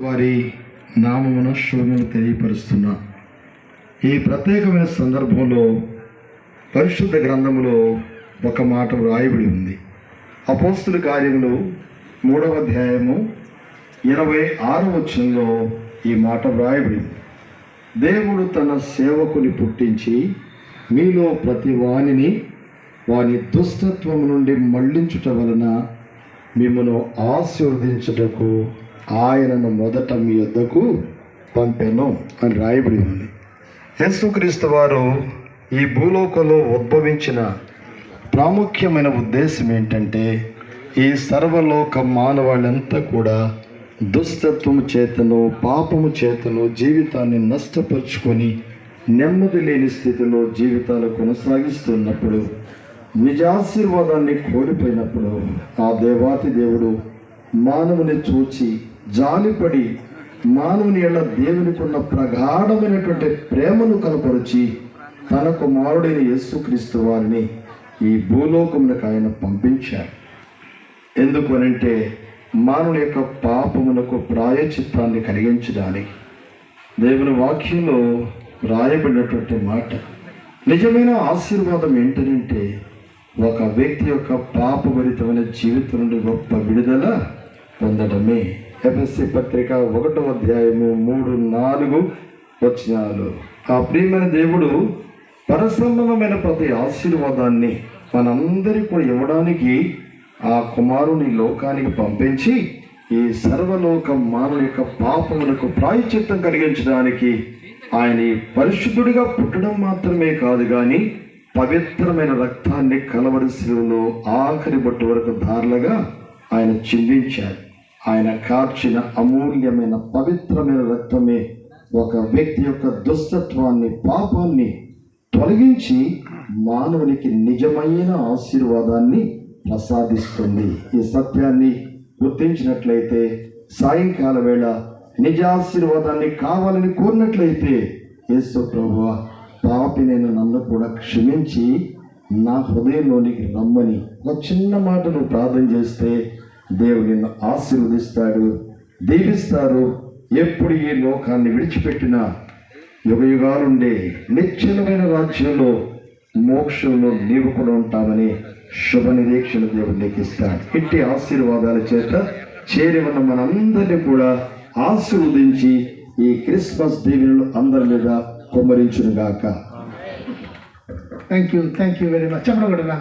వారి నామమున శుభమును తెలియపరుస్తున్నా. ఈ ప్రత్యేకమైన సందర్భంలో పరిశుద్ధ గ్రంథములో ఒక మాట వ్రాయబడి ఉంది. అపోస్తుల కార్యములు మూడవ అధ్యాయము ఇరవై ఆరవ వచ్చంలో ఈ మాట వ్రాయబడి ఉంది. దేవుడు తన సేవకుని పుట్టించి మీలో ప్రతి వానిని వాని దుష్టత్వము నుండి మళ్ళించుట వలన మిమ్మను ఆశీర్వదించుటకు ఆయనను మొదట మీ యొద్దకు పంపెను అని రాయబడి ఉంది. యేసుక్రీస్తు వారు ఈ భూలోకంలో ఉద్భవించిన ప్రాముఖ్యమైన ఉద్దేశం ఏంటంటే ఈ సర్వలోక మానవాళ్ళంతా కూడా దుష్టత్వము చేతను పాపము చేతను జీవితాన్ని నష్టపరుచుకొని నెమ్మది లేని స్థితిలో జీవితాలు కొనసాగిస్తున్నప్పుడు నిజాశీర్వాదాన్ని కోల్పోయినప్పుడు ఆ దేవాతి దేవుడు మానవుని చూచి జాలిపడి మానవుని ఎళ్ళ దేవునికి ఉన్న ప్రగాఢమైనటువంటి ప్రేమను కనపరిచి తన కుమారుడైన యేసుక్రీస్తు వారిని ఈ భూలోకమునకు ఆయన పంపించారు ఎందుకు అనంటే మానవుని యొక్క పాపమునకు ప్రాయచిత్తాన్ని కలిగించడానికి దేవుని వాక్యంలో రాయబడినటువంటి మాట. నిజమైన ఆశీర్వాదం ఏంటనంటే ఒక వ్యక్తి యొక్క పాపభరితమైన జీవితం నుండి గొప్ప విడుదల పొందడమే. ఎఫ్ఎస్సి పత్రిక ఒకటో అధ్యాయము మూడు నాలుగు వచనాలు. ఆ ప్రియమైన దేవుడు పరసంబంధమైన ప్రతి ఆశీర్వాదాన్ని మనందరికీ కూడా ఇవ్వడానికి ఆ కుమారుని లోకానికి పంపించి ఈ సర్వలోక మానవ యొక్క పాపములకు ప్రాయచిత్తం కలిగించడానికి ఆయన పరిశుద్ధుడిగా పుట్టడం మాత్రమే కాదు కానీ పవిత్రమైన రక్తాన్ని కలవరిశిలో ఆఖరి బొట్టు వరకు ధారలుగా ఆయన చిందించారు ఆయన కార్చిన అమూల్యమైన పవిత్రమైన రక్తమే ఒక వ్యక్తి యొక్క దుష్టత్వాన్ని పాపాన్ని తొలగించి మానవునికి నిజమైన ఆశీర్వాదాన్ని ప్రసాదిస్తుంది. ఈ సత్యాన్ని గుర్తించినట్లయితే సాయంకాల వేళ నిజ ఆశీర్వాదాన్ని కావాలని కోరినట్లయితే యేసు ప్రభు పాపి నేను నన్ను కూడా క్షమించి నా హృదయంలోనికి రమ్మని ఒక చిన్న మాటను ప్రార్థన చేస్తే దేవుడు నిన్ను ఆశీర్వదిస్తాడు దీవిస్తారు ఎప్పుడు ఈ లోకాన్ని విడిచిపెట్టినా యుగయుగాలుండే నిశ్చలమైన రాజ్యంలో మోక్షంలో నీవు కూడా ఉంటామని శుభ నిరీక్షణ దేవుడు నీకు ఇస్తాడు ఇట్టి ఆశీర్వాదాల చేత చేరి ఉన్న మనందరినీ కూడా ఆశీర్వదించి ఈ క్రిస్మస్ దీవెనలు అందరి మీద కుమ్మరించునుగాక. Thank you thank you very much చెప్పడం కూడా